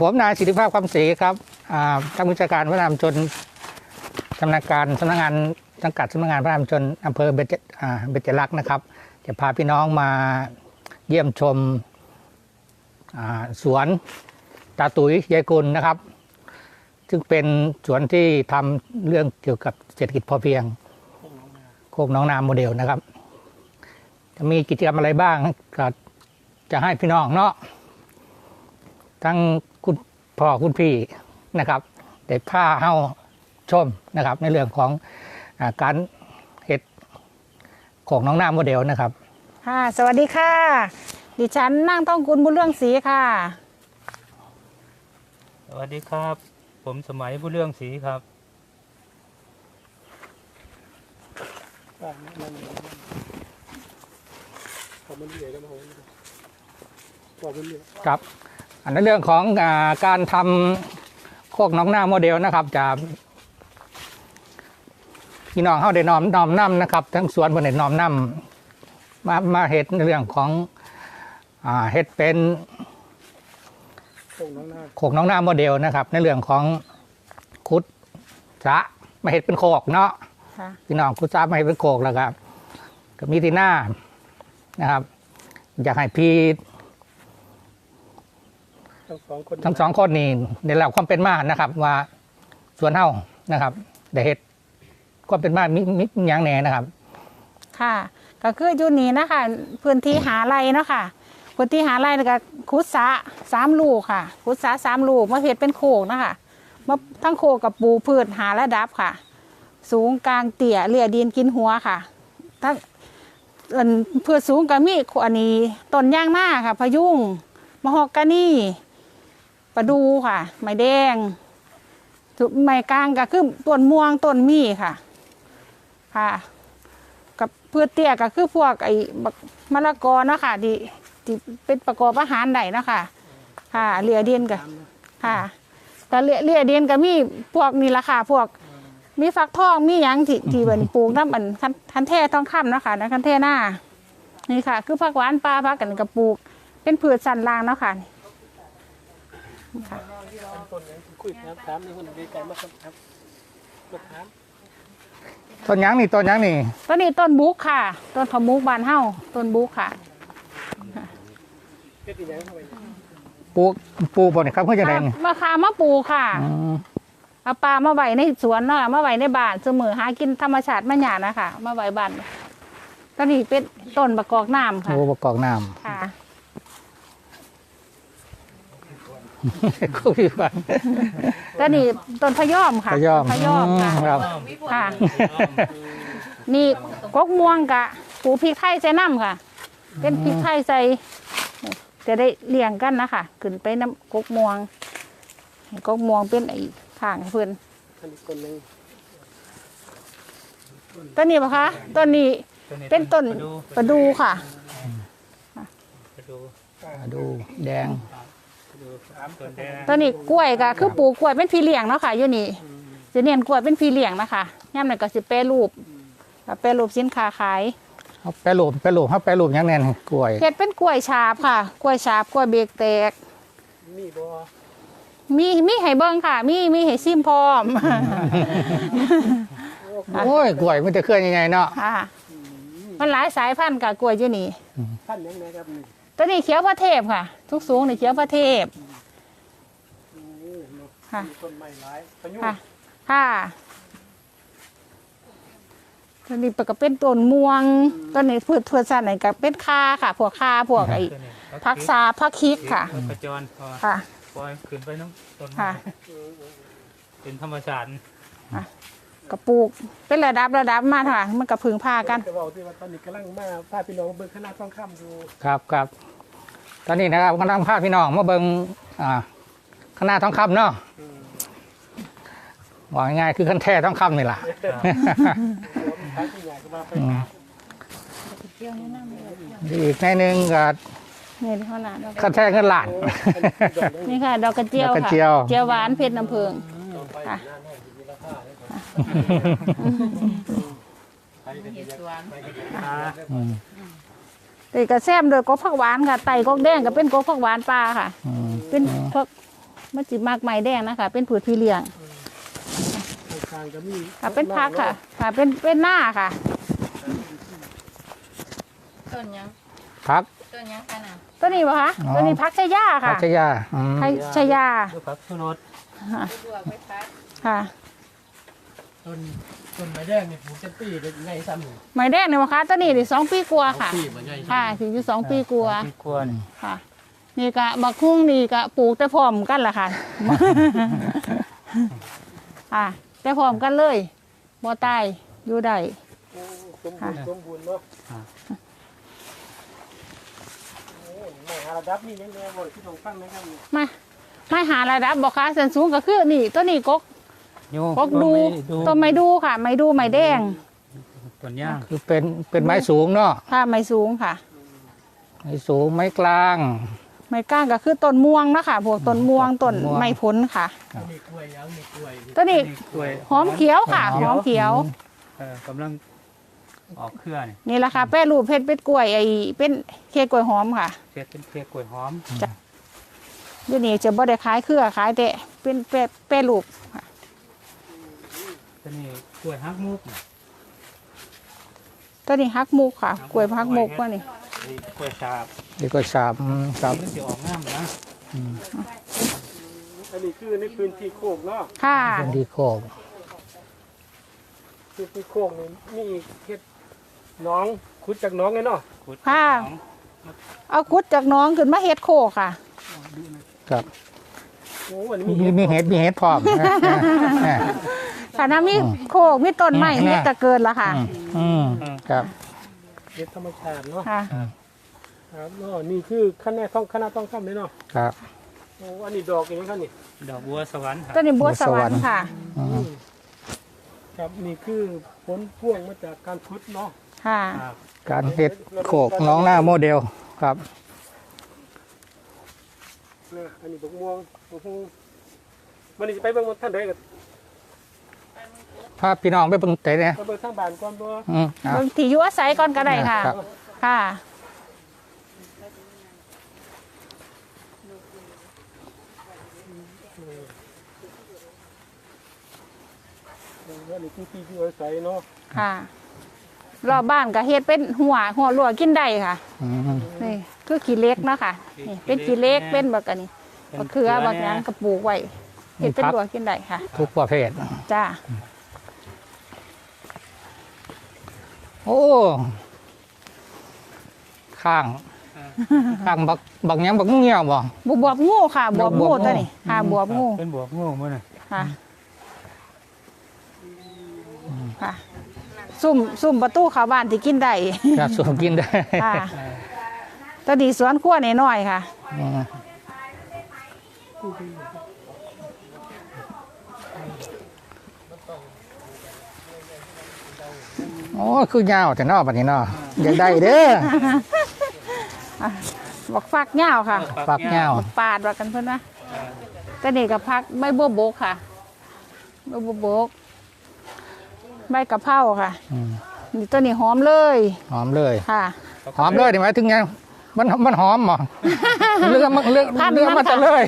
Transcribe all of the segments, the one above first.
ผมนายสิทธิภาพคำศรีครับท่านผู้จัดการพระนามชนสำนักการสำนักงานสังกัดสำนักงานพระนามชนอำเภอเบจเบจรักษ์นะครับ จะพาพี่น้องมาเยี่ยมชมสวนตาตุ๋ยยายกุลนะครับ ซึ่งเป็นสวนที่ทำเรื่องเกี่ยวกับเศรษฐกิจพอเพียงโคกน้องนาโมเดลนะครับ จะมีกิจกรรมอะไรบ้างก็จะให้พี่น้องเนาะ ทั้งคุณพ่อคุณพี่นะครับได้ผ้าเฮ้าชมนะครับในเรื่องของอาการเห็ดของน้องหน้าโมเดลนะครับค่ะสวัสดีค่ะ ดิฉันนั่งต้องคุณบุญเรื่องศรีค่ะ สวัสดีครับ ผมสมัยผู้เรื่องสีครับครับ อันนั้นเรื่องของอาการทำโคกน้องหน้าโมเดลนะครับจะพี่น้องเข้าได้น้อมน้อมนํนะครับ ทั้งสวนบนเน็น้อมนํมามาเห็ดในเรื่องของอ่าเห็ดเป็นโคกน้องหน้าโมเดลนะครับ ในเรื่องของคุดสระมาเห็ดเป็นโคกเนาะค่ะพี่น้องคุดสระมาเห็ดเป็นโคกแล้วครับก็มีที่หน้านะครับ อยากให้พี่ ทั้งสองคนทั้งสองคนนี่ในเล่าความเป็นมานะครับ ว่าส่วนเฮานะครับได้เฮ็ดความเป็นมามีมีมีอย่างแหน่นะครับ ค่ะ ก็คืออยู่นี่นะคะพื้นที่หาไรเนาะค่ะพื้นที่หาไรแล้วก็คุดสระสามลูกค่ะ คุดสระสามลูกมาเห็ดเป็นโขกนะคะมาทั้งโขกกับปูพืชหาระดับค่ะ สูงกลางเตี่ยเลี่ยดินกินหัวค่ะทั้งอันเพื่อสูงก็มีอันนี้ต้นย่างหน้าค่ะพะยุงมะฮอกกานี่ ประดูค่ะ ไม้แดงไม้กลางก็คือต้นม่วงต้นมีค่ะ ค่ะ กับพืชเตี้ยก็คือพวกไอ้มะละกอเนาะค่ะที่ที่เป็นประกอบอาหารได้เนาะค่ะค่ะเลียเดียนกับค่ะแต่เลียเลียเดียนก็มีพวกนี่ละค่ะพวกมีฟักทองมีหยังที่ที่เป็นปลูกน้ำมันคันคันแท่ทองคำเนาะค่ะนะคันแท่หน้านี่ค่ะ คือผักหวานปลาผักกันกับปลูก เป็นพืชสันลางเนาะค่ะ ค่ะต้นนี้คุยถามถามในคนดีใจมากครับครับมาถามต้นหยังนี่ต้นหยังนี่ต้นนี้ต้นบุกค่ะ ต้นพะมุกบานเฮ้าต้นบุกค่ะเพชรอีกอย่างเข้าไปปลูกปลูกบ่นี่ครับเพื่อจะได้นี่มะขามมะปลูกค่ะอืมเอาปลามาไว้ในสวนเนาะมาไว้ในบ้านเสมอหากินธรรมชาติมาหยาดนะคะมาไว้บ้านตอนนี้เป็นต้นประกอบน้ำค่ะโอ้ประกอบน้ค่ะำ คุยกันตอนนี้ต้นพะยอมค่ะพะยอมพะยอมค่ะอืมครับค่ะ นี่กกม่วงกะปลูกพริกไทยใส่น้ำค่ะ เป็นพริกไทยใส่จะได้เลี้ยงกันนะคะขึ้นไปน้ำกกม่วงให้กกม่วงเป็นไอ้ทางให้เพื่อนอันนี้คนหนึ่งต้นนี้ปะคะต้นนี้เป็นต้นประดูค่ะไปดูดูแดง ไปดูต้นแดงตอนนี้กล้วยก็คือปลูกกล้วยเป็นพี่เลี้ยงเนาะค่ะอยู่นี่จะเนียนกล้วยเป็นพี่เลี้ยงนะคะย่ำนั่นก็สิแปรรูปก็แปรรูปสินค้าขายเอาแปรรูปแปรรูปเขาแปรรูปหยังแน่นกล้วยเฮ็ดเป็นกล้วยฉาบค่ะ กล้วยฉาบกล้วยเบรกแตก มีบ่มีมีให้เบิ่งค่ะ มีมีให้ซิมพร้อมโอ้ยกล้วยมันจะเคลื่อนยังไงเนาะค่ะมันหลายสายพันธุ์กับกล้วยอยู่นี่ท่านยังไงครับนี่ ตัวนี้เขียวพระเทพค่ะ ทุกสูงนี่เขียวพระเทพนี่เนาะค่ะมีต้นไม้หลายพายุค่ะ ค่ะตัวนี้ก็เป็นต้นม่วงต้นนี้พืชพืชสัตว์ไหนก็เป็นคาค่ะ พวกคาพวกไอ้ต้นนี้ผักซาผักคิกค่ะขจรพอค่ะ ปล่อยขึ้นไปน้ำต้นไม้ค่ะ เป็นธรรมชาติกระปลูกเป็นระดับระดับมาค่ะ มันก็พึ่งพากันแต่ว่าที่ว่าตอนนี้กำลังมาพาพี่น้องเบิ่งคณะทองคำอยู่ครับครับ ตอนนี้นะครับกำลังพาพี่น้องมาเบิ่งอ่าคณะทองคำเนาะว่าง่ายๆคือคันแท้ทองคำนี่แหละทางที่ใหญ่ก็มาไปอืมอีกในหนึ่งก็นี่เท่านั้นคันแท้เงินล้าน นี่ค่ะ ดอกกระเจียวดอกกระค่ะเจียวเจียวหวานเพชรน้ำผึ้งค่ะ อืมตีกระแซมโดยกกผักหวานค่ะไต่กกแดงก็เป็นกกผักหวานปลาค่ะ อืมเป็นผักมันจิมากไม้แดงนะคะ เป็นผืนพี่เลี้ยงทางก็มีค่ะ เป็นพักค่ะ ค่ะ เป็นเป็นหน้าค่ะ ต้นยังพักต้นยังขนาดตัวนี้ปะคะอ๋อตัวนี้พักชายาพัค่ะชยาอืมไทยชายาลูกผักชูรสค่ะ บวกไปพักค่ะ ต้น ต้นไม้แดงเนี่ยปลูกจะปีเป็นไงซ้ำหนึ่งไม้แดงเนี่ยปะคะตัวนี้ดิสองปีกว่าค่ะ ปีเหมือนไงค่ะถึงอยู่สองปีกว่าที่ควรค่ะ นี่กะบักคุ้งนี่กะปลูกแต่พร้อมกันล่ะค่ะค่ะแต่พร้อมกันเลยบ่ตายอยู่ได้ สมบูรณ์สมบูรณ์เนาะโอ้ยแม่หาระดับนี่ยังไงบ่ที่ตรงฟังนะครับนี่มาไม่หาระดับบอกค่ะเส้นสูงก็คือนี่ตัวนี้กก โยกกดูต้นไม้ดูค่ะ ไม้ดูไม้แดงต้นย่างคือเป็นเป็นไม้สูงเนาะค่ะไม้สูงค่ะ ไม้สูงไม้กลาง ไม้ก้านก็คือต้นม่วงเนาะค่ะพวกต้นม่วงต้นม่วงไม้ผลค่ะมีกล้วยยังมีกล้วยตัวนี้นี่กล้วยหอมเขียวค่ะหอมเขียวเออกำลังออกเครือนี่นี่แหละค่ะแป้รูปเพชรเป็ดกล้วยไอ้เป็นเค้กกล้วยหอมค่ะเค้กเป็นเค้กกล้วยหอมเดี๋ยวนี้จะบ่ได้ขายเครือขายแต่เป็นแป้แป้รูปค่ะ ตัวนี้กล้วยฮักมุกนี่ตัวนี้ฮักมุกค่ะ กล้วยฮักมุกว่านี่นี่กล้วยสาบดีก็สามอืมครับมันจะออกงามนะอันนี้คือในพื้นที่โคกเนาะค่ะเป็นดีโคกพื้นที่โคกนี่มีเฮ็ดหน้องขุดจากหน้องไงเนาะขุดค่ะ ของเอากุดจากน้องขึ้นมาเฮ็ดโคกค่ะ ครับ โอ้อันนี้มีมีมีเห็ดมีเห็ดพร้อมนะ นะค่ะน้ำมีโคกมีต้นไม้อืมเฮ็ดก็เกินละค่ะอืมอืมครับเฮ็ดธรรมชาติเนาะค่ะ ครับเนาะนี่คือคณะต้องคณะต้องคำเลยเนาะครับ โอ้อันนี้ดอกอย่างนี้ครับนี่ดอกบัวสวรรค์ครับต้นนี้บัวสวรรค์ค่ะอืม ครับนี่คือผลพวงมาจากการพุดเนาะค่ะ ครับการเห็ดโขกน้องหน้าโมเดลครับเนี่ยอันนี้บกม่วงบกม่วงวันนี้จะไปเบิ่งท่านใดกัน ภาพพี่น้องไปเบิ่งเตะเนี่ยไปเบิ่งทางบ้านก่อนบ่อืมอะเบิ่งที่อยู่อาศัยก่อนก็ได้ค่ะ ครับ ค่ะว่านี่คือที่อยู่อาศัยเนาะค่ะ รอบบ้านก็เฮ็ดเป็นหัวหัวหลวกินได้ค่ะ อืมนี่คือขี้เล็กเนาะค่ะ นี่ เป็นขี้เล็กเป็นบักอันนี้บักเขือบักหยังกระปลูกไว้เฮ็ดเป็นหลวกินได้ค่ะ ทุกประเภทจ้า โอ้ ข้าง ข้างบักบักหยังบักงูเงี้ยวบ่บวบบวบงูค่ะ บวบงูตัวนี้ค่ะบวบงูเป็นบวกงูมั้งน่ะค่ะค่ะ ซุ่มซุ่มประตูเข้าบ้านที่กินได้ครับสวมกินได้ค่ะตอนนี้สวนครัวน้อยๆค่ะ อืม โอ้คือยาวแต่นอกบัดนี้เนาะอยากได้เด้อบักฟักเหย้าวค่ะปักยาวบักปาดว่ากันเพิ่นนะตอนนี้ก็พักใบบัวบกค่ะใบบัวบกใบกะเพราค่ะอืมนี่ตัวนี้หอมเลยหอมเลยค่ะ หอมเลยนี่หมายถึงไงมันมันหอมเหรอเรื่องมันเรื่องพันธุ์เรื่องมัมันนจะค่ะเลย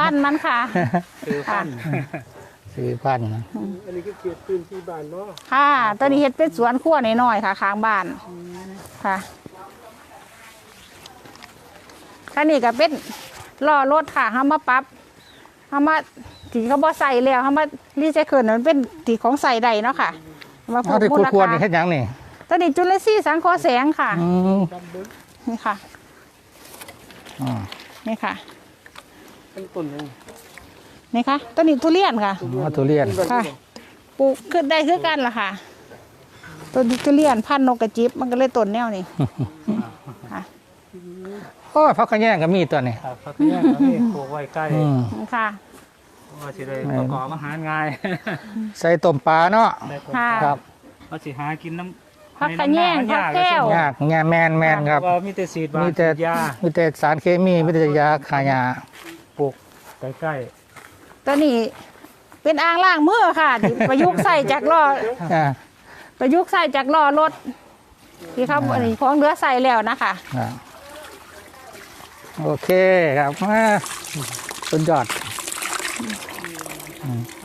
พันธุ์มันค่ะ คือพันธุ์ ซื้อพันธุ์อันนี้คือเขตพื้นที่บ้านเนาะค่ะ ตอนนี้เฮ็ดเป็นสวนครัวน้อยๆค่ะข้างบ้านค่ะคันนี้ก็เป็นล้อรถค่ะเฮามาปรับเฮามาที่เขาบ่ใส่แล้วเฮามารีไซเคิลมันเป็นที่ของใส่ได้เนาะค่ะเอามาเพิ่เอามที่มูพูดลควรค่านี่เฮ็ดหยังนี่ตอนนี้จุลทรีย์สังเคราะห์แสงค่ะ อืมดำเบิ้งนี่ค่ะ อ่านี่ค่ะ เป็นต้นหยัง นี่ค่ะต้นนี้ทุเรียนค่ะเอาทุเรียนค่ะปลูกขึ้นได้คือกันล่ะค่ะต้นทุเรียนพันธุ์นกกระจิบมันก็เลยต้นแนวนี้ค่ะโอ้ยพักขะแยงก็มีตัวนี้ครับพักเที่ยงแล้วนี่ปลูกไว้ใกล้อืมนี่ค่ะว่าสิได้ประกอบอาหารง่ายใส่ต้มปลาเนาะได้ผลค่ะครับว่าสิหากินน้ำพักขะแยงในน้ำหน้าพักแก้วมันยากแง่แมนแมนครับว่ามีแต่สีดบามีนแต่ฉีดยามีแต่สารเคมีมีแต่ยาขายาปลูกใกล้ ตัวนี้เป็นอ่างล่างมือค่ะที่ประยุกต์ใส่จากล้ออ่าประยุกต์ใส่จากล้อรถที่เขาอันนี้ของเหลือใส่แล้วนะคะอ่าโอเคครับมาสุดยอด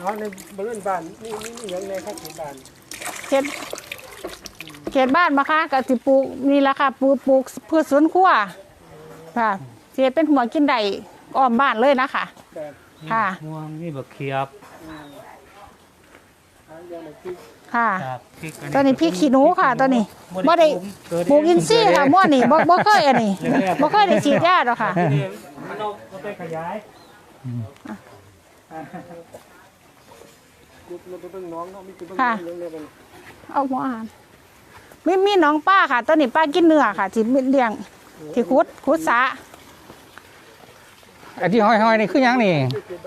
อ๋อในบริเวณบ้านนี่นี่นี่ยังในข้างเขตบ้านเขตเขตบ้านมาค่ะก็สิปลูกนี่แหละค่ะปลูกปลูกพืชสวนครัวค่ะสิเฮ็ดเป็นหัวกินได้อ้อมบ้านเลยนะคะ แบบ ค่ะม่วงนี่บักเขียบหาอย่างไหนที่ค่ะ ครับพริกตัวนี้พริกขี้หนูค่ะตัวนี้บ่ได้เกิดปลูกอินทรีย์ค่ะม่วนนี่บ่บ่เคยอันนี้แรกๆบ่เคยได้ฉีดยาดอกค่ะนี่มันเอาเอาไปขยายยุบเราไปเบิ่งน้องเนาะมีคือเบิ่งค่ะเรื่องเรื่องมันเอาหัวอาหารมีมีน้องป้าค่ะตัวนี้ป้ากินเนื้อค่ะที่เลี้ยงที่คุดคุดสา ไอ้ที่ห้อยๆนี่คือหยังนี่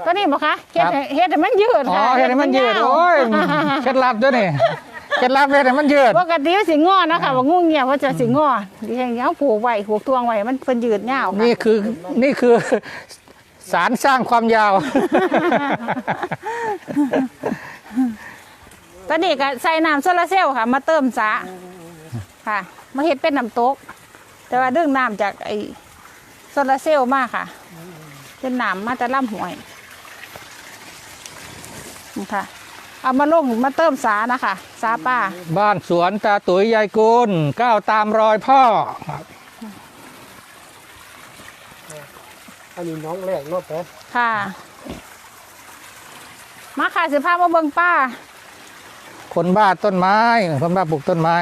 ตัวนี้บ่คะเฮ็ดให้เฮ็ดให้มันยืดอ๋อค่ะเฮ็ดให้มันยืดาวโอ้ยเคล็ดลับด้วยนี่เคล็ดลับเฮ็ดให้มันยืดปกติมันสิงอนะคะว่างูเงียบว่าจะสิงอดิฉันเอาผูกไว้ผูกตวงไว้มันเพิ่นยืดยาวค่ะนี่คือนี่คือสารสร้างความยาวตอนนี้ก็ใส่น้ำโซลาร์เซลล์ค่ะ มาเติมสระค่ะมาเฮ็ดเป็นน้ำตก แต่ว่าดึงน้ำจากไอ้โซลาร์เซลล์มาค่ะ เป็นน้ำมาแต่ลำห้วยนี่ค่ะ เอามาลงมาเติมสานะคะสาป้า บ้านสวนตาตุ๋ยยายกุลก้าวตามรอยพ่ออันนี้น้องแรกเนาะแปะค่ะ มาค่ะสิพามาเบิ่งป้า คนบ้าต้นไม้ คนบ้าปลูกต้นไม้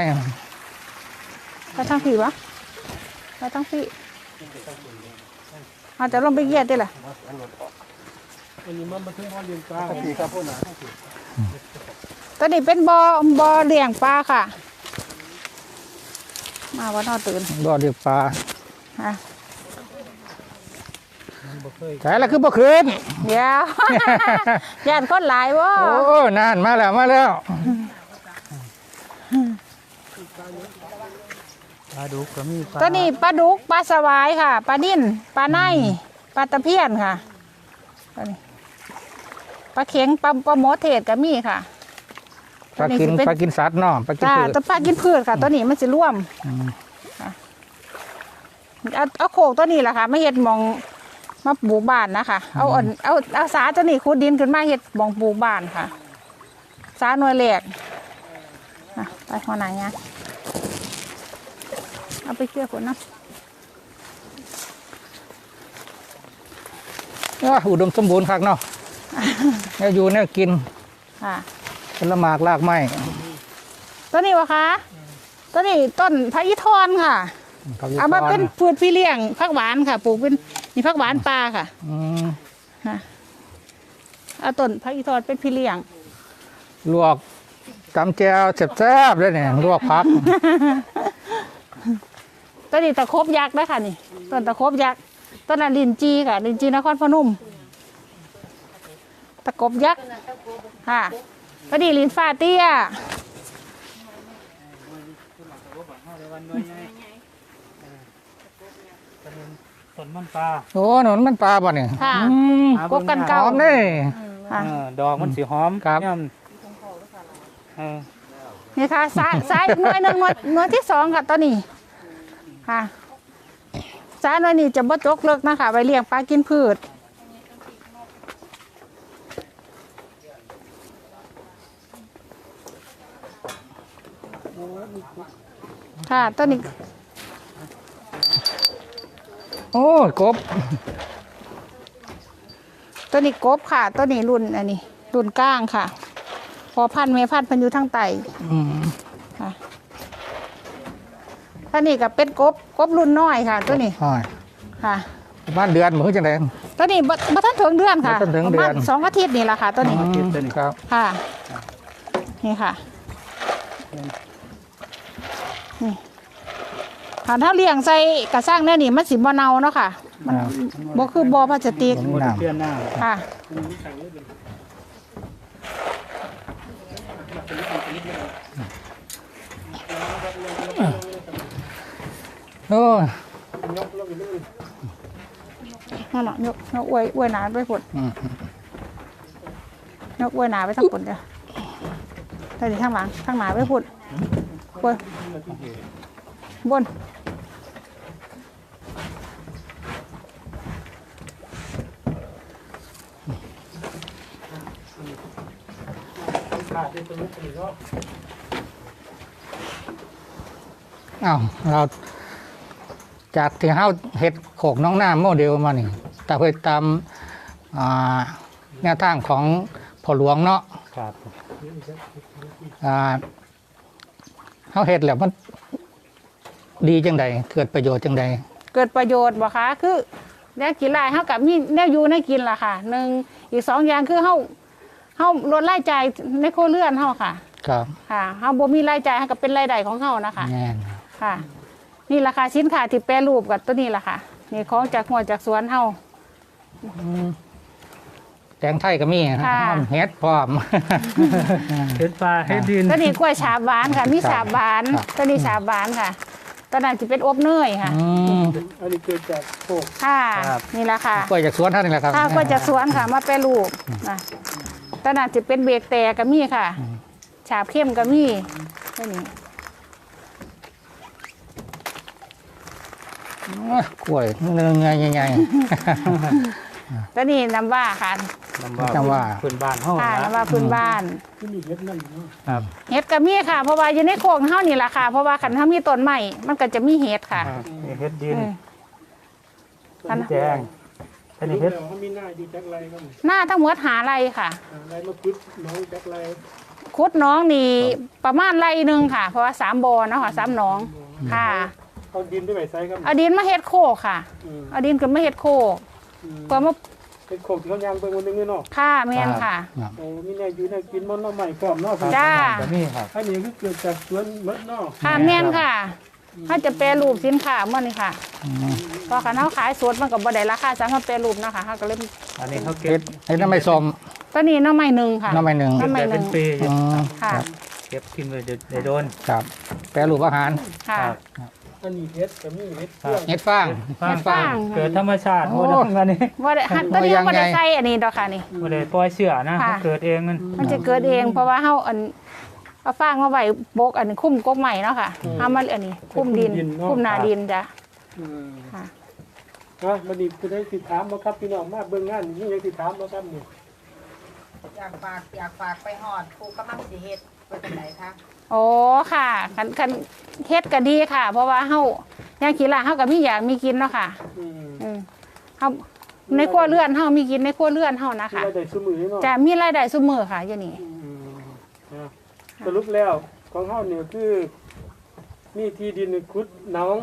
ไปทางผีวะไปทางผี อาจจะลงไปเหยียดได้แหละอันนี้มันมาถึงพ่อเลี้ยงปลาพี่ครับพ่อหนาตอนนี้เป็นบอบอเลี้ยงปลาค่ะ มาวันนอตื่นบ่อเดียวปลาอะแต่ละคือบ่คืนเดี๋ยวญาติคนหลายบ่โอ้นานมาแล้วมาแล้ว ปลาดุกก็มีปลาตัวนี้ปลาดุกปลาสวายค่ะปลานิ่นปลาไนปลาตะเพียนค่ะตัวนี้ปลาเข็งปลาปลาหมอเทศก็มีค่ะปลากินตัวนี้สิเป็นปลากินสัตว์เนาะปลากินจ้าพืชตัวปลากินพืชค่ะ ตัวนี้มันสิร่วมค่ะเอาเอาโขกตัวนี้แหละค่ะไม่เห็ดหมองมาปลูกบ้านนะคะเอาอ่อนเอาเอาสาตัวนี้ขุดดินขึ้นมาเห็ดหมองปลูกบ้านค่ะ สาหน่วยแหลกอะไปหัวไหนเนี่ย เอาไปเกี่ยวคนนะว้าอุดมสมบูรณ์คักเนาะแนวอยู่แนวกินค่ะผลหมากรากไม้ตัวนี้วะคะตัวนี้ต้นพระอิทอนค่ะผักอีเอามาทเป็นพืชพี่เลี้ยงผักหวานค่ะปลูกเป็นนี่ผักหวานปลาค่ะอืมเอาต้นพระอิทอนเป็นพี่เลี้ยง ลวกตำแจวแซ่บๆเลยเนี่ยลวกผัก ต้นนี้ตะครบยักษ์นะคะนี่ต้นตะครบยักษ์ต้นนั้นลินจีค่ะลินจีนครพนมตะกบยักษ์ค่ะต้นนี้ลินฟ้าเตี้ยต้นมันปลาโอ้หนนมันปลาป่ะเนี่ยค่ะอืมกบกันหเก่าอมนี่ค่ะเออดอกมันสีหอมครับเนี่ยมันเออนี่ค่ะซ้ายซ้ายหน่วยหนึ่งหน่วยหน่วยที่สองค่ะต้นนี้ ค่ะซ้ายหน่วยนี้จะบ่จกเลิกนะคะไว้เลี้ยงปลากินพืชค่ะต้นนี้ โอ้ยกบต้นนี้กบค่ะต้นนี้รุ่นอันนี้ รุ่นก้างค่ะ พอพันธุ์แม่พันธุ์เพันอยู่ทางไตอืม ค่ะต้นนี้กับเป็ดกบกบรุ่นน้อยค่ะ ตัวนี้อ้อยค่ะบ้านเดือนเหมือนจังได ตัวนี้บ่บ่ทันถึงเดือนค่ะบ่ทันถึงเดือน ประมาณสองอาทิตย์นี่แหละค่ะ ตัวนี้อืมครับค่ะ นี่ค่ะนี่ค่ะถ้าเลี้ยงใส่กระสร้างเนี่ยนี่มันสิบ่เน่าเนาะค่ะมันบ่คือบ่พลาสติกหมดเพื่อนหน้า ค่ะ โอ้ยนั่นน่ะยกยกอวยอวยหนาไปผลอืมยกอวยหนาไปทั้งผลเดียวแต่นี่ข้างหลังข้างหนาไปผลบนบนขาดที่ตรงนี้เนาะอ้าวเรา จากที่เฮาเฮ็ดโขกน้องน้ำโมเดลมานี่แต่เพื่อตามอ่าแนวทางของพ่อหลวงเนาะครับอ่าเฮาเฮ็ดแล้วมันดีจังใดเกิดประโยชน์จังใดเกิดประโยชน์บ่คะคือแนวกินหลายเฮากับมีแนวอยู่ในกินล่ะค่ะหนึ่งอีกสองอย่างคือเฮาเฮาลดรายจ่ายในครัวเรือนเฮาค่ะ ครับค่ะเฮาบ่มีรายจ่ายเฮาก็เป็นรายได้ของเฮานะคะแน่นค่ะ นี่ราคาสินค้าที่แปรรูปกับตัวนี้ล่ะค่ะ นี่ของจากหัวจากสวนเฮา แตงไทยก็มีนะค่ะหอมเฮ็ดพร้อม เห็ดปลาเห็ดดินตัวนี้กล้วยฉาบหวานค่ะ มีครับฉาบหวานครับ ตัวนี้ฉาบหวานค่ะตัวนั้นจะเป็นอบเนยค่ะ อืมอันนี้เกิดจากโคกค่ะ นี่แหละค่ะ กล้วยจากสวนเท่านี้แหละครับ ค่ะกล้วยจากสวนค่ะ มาแปรรูปนะตัวนั้นจะเป็นเบรกแต่ก็มีค่ะ ฉาบเข้มก็มีตัวนี้ โอ้ย กล้วยเนื้อใหญ่ตัวนี้น้ำว่าค่ะน้ำว่าน้ำว่าพื้นบ้านห้องค่ะนะน้ำว่าพื้นบ้านที่มีเห็ดนั่นเนาะครับเห็ดก็มีค่ะ เพราะว่าอยู่ในโคกเฮานี่แหละค่ะ เพราะว่าขันเฮามีต้นใหม่มันก็จะมีเห็ดค่ะครับนี่เห็ดดินเอออันนั้นแจงอันนี้เห็ดเขามีหน้าอยู่จากไรครับหน้าทั้งหมดหาไรค่ะไรมาพุดน้องจากไรคุดน้องนี่ประมาณไรหนึ่งค่ะ เพราะว่าสามบอเนาะค่ะสามหน้องค่ะ เอาดินด้วยไหมไซครับเอาดินมาเฮ็ดโคกค่ะอืมเอาดินกับมาเฮ็ดโคกอืมก็มาเป็นโคกที่เขายางไปวันนึงเนาะค่าแม่นค่ะ ครับโอ้มีแน่อยู่แน่กินมันน้ำใหม่พร้อมเนาะจ้าก็มีครับ อันนี้ก็เกิดจากสวนมดเนาะค่ะแม่นค่ะ ถ้าจะแปรรูปสินค้ามันนี่ค่ะอืมเพราะคันเฮาขายสดมันก็บ่ได้ราคาสามารถแปรรูปเนาะค่ะเฮาก็เลยอันนี้เขาเก็เฮ็บดเฮ็ดน้ำไม่ส้มตัวนี้หน้ำไม้หนึ่งค่ะ น้ำไม่หนึ่งน้ำไม้แต่เป็นปีอืมค่ะครับเก็บกินไว้เดี๋ยวเดี๋ยวโดน ครับ แปรรูปอาหาร ค่ะ ครับ อันนี้เห็ดก็มีเห็ดเพื่องเฮ็ดฟางฟางฟาง เกิดธรรมชาติโอ้หมดทั้งนั้นนี่ว่าได้หันตัวนี้ยังไงบ่ได้ใส่อันนี้ดอกค่ะนี่ไม่ได้ปล่อยเสือนะค่ะมันเกิดเองมันมันจะเกิดเองเพราะว่าเฮาอันเอาฟางมาไว้บกอันนี้คุ้มกกใหม่เนาะค่ะเฮามาอันนี้ คุ้มดินคุ้มหนาดินจ้ะอืมค่ะอะมันนี่จะได้สิถามบ่ครับพี่น้องมาเบิ่งงานนี่ยังสิถามบ่ครับนี่ อยากฝากอยากฝากไปหอดครูกำลังสิเฮ็ดไปจังไหนคะโอ้ค่ะคันคันเฮ็ดก็ดีค่ะ เพราะว่าเฮาอย่างขี้ละเฮาก็มีอยากมีกินเนาะค่ะอืมอืมเฮาในครัวเรือนเฮามีกินในครัวเรือนเฮานะที่คะเราได้ซุมือเนาะจะมีรายได้ซุมื้อค่ะอยู่นี่อืมอะสรุปแล้วของเฮาเนี่ยคือมีที่ดินนี่ขุดหน้อง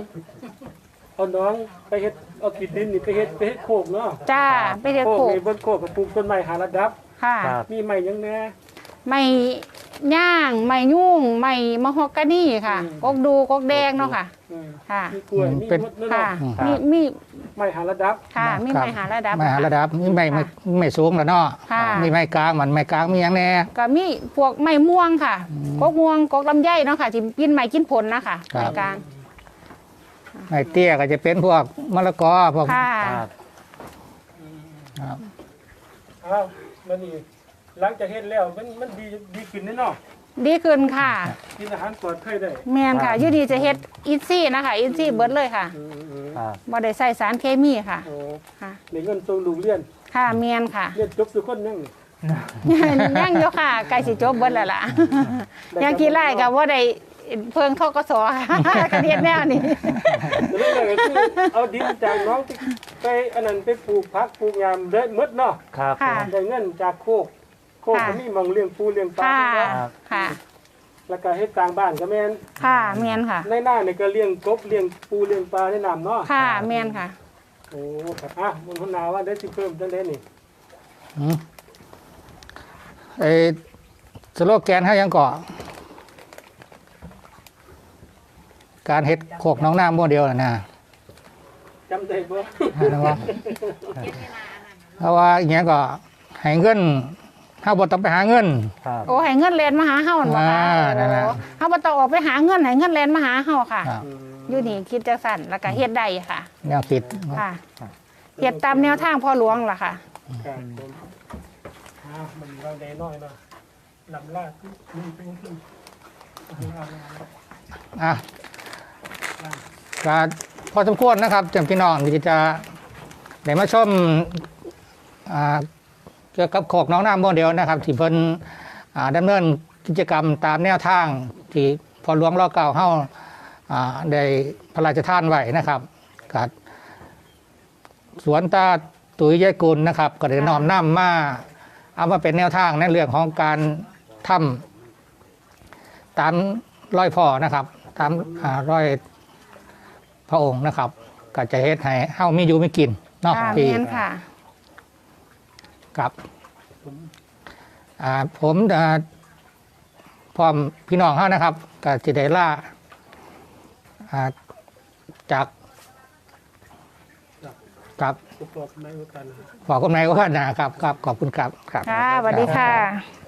เอาน้องไปเฮ็ดเอาขีดดินนี่ไปเฮ็ดไปเฮ็ดโคกเนาะจ้าไปเฮ็ดโคกนี่เบิ่งโคกกับปลูกต้นไม้หาระดับ ค่ะ ครับ มีไม้หยังแหน่ ไม่ย่าง ไม่ยุ่ง ไม่มะฮอกกานี่ค่ะ อืม กกดูกกแดงเนาะค่ะอืมค่ะ มีกล้วย มีเป็น มดเนาะค่ะครับมีมีไม้หาระดับ ค่ะ มีครับไม้หาระดับ ไม่หาระดับมีไม่ไม่ไม่สูงแล้วเนาะค่ะ มีไม่กลางมันไม่กลางมีอย่างแน่ ก็มีพวกไม้ม่วงค่ะ กกม่วงกกลำไยเนาะค่ะที่กินไม้กินผลนะคะครับไม้กลางไม่เตี้ยก็จะเป็นพวกมะละกอพวกค่ะ ครับครับอ้าว มันนี่หลังจากเฮ็ดแล้วมันมันดีดีขึ้นแน่เนาะดีขึ้นค่ะ กินอาหารปลอดภัยได้แมนค่ะอยูดีจะเฮ็ดอินซี่นะคะอินซี่เบิดเลยค่ะอืมอืมครับ บ่ได้ใส่สารเคมีค่ะโอ้ค่ะในเงินส่งลูกเรียนค่ะแมนค่ะ เรียนจบสุคนยังยังอยู่ค่ะใกล้สิจบเบิดแล้วล่ะยังกี่ไร่ก็บ่ได้เพิ่งทกสค่ะ กระเดียดแนวนี้แต่เรื่องอะไรก็คือเอาดินจากน้องที่ ไปอันนั้นไปปลูกผักปลูกยามได้หมดเนาะครับค่ะ ได้เงินจากโคก โคกค่ะก็มีหมองเลี้ยงปูเลี้ยงปลาค่ะ เนาะครับค่ะ แล้วก็เฮ็ดต่างบ้านก็แม่นค่ะแมนค่ะ ในหน้านี่ก็เลี้ยงกบเลี้ยงปูเลี้ยงปลาในน้ำเนาะค่ะแมนค่ะ โอ้ครับอะมันพนาว่าได้สิเพิ่มจังได๋นี่อืมไอ้สโลแกนเขายังเกาะการเฮ็ดโขกน้องน้ำโมเดลน่ะนะ จำได้บ่นะว่าเพราะว่าอย่างเงี้ยก็ให้เงินเฮาบ่ต้องไปหาเงิน ครับโอ้ให้เงินแลนมาหาเฮาบ่ค่ะอ่านั่นแหละ โอ้เฮาบ่ต้องออกไปหาเงินให้เงินแลนมาหาเฮาค่ะ ครับอืมอยู่นี่คิดจังสั่นแล้วก็เฮ็ดได้ค่ะ แนวคิดค่ะเฮ็ดตามแนวทางพ่อหลวงล่ะค่ะ ครับผมอะมันวางได้น้อยเนาะลำลาดนี่เป็นที่เอาๆอะก็ พอสมควรนะครับจำพี่น้องที่จะได้มาชมเกี่ยวกับโขกน้องหน้ำโมเดลนะครับ ที่เพิ่นอ่าดำเนินกิจกรรมตามแนวทางที่พอหลวงรอเก่าเฮาอ่าได้พระราชทานไว้นะครับกัสวนตาตุ๋ยยายกุลนะครับ ก็ได้น้อมนำมาเอามาเป็นแนวทางในเรื่องของการทำตามรอยพ่อนะครับ ตามรอย พระองค์นะครับ ก็จะเฮ็ดให้เฮามีอยู่มีกินเนาะค่ะที่แม่นค่ะ ครับอ่าผมอ่าพร้อมพี่น้องเขานะครับก็จะได้ล่าอ่าจากกับประกอบในโอกาสขอบคุณนายว่านะครับครับขอบคุณครับครับ ค่ะสวัสดีค่ะ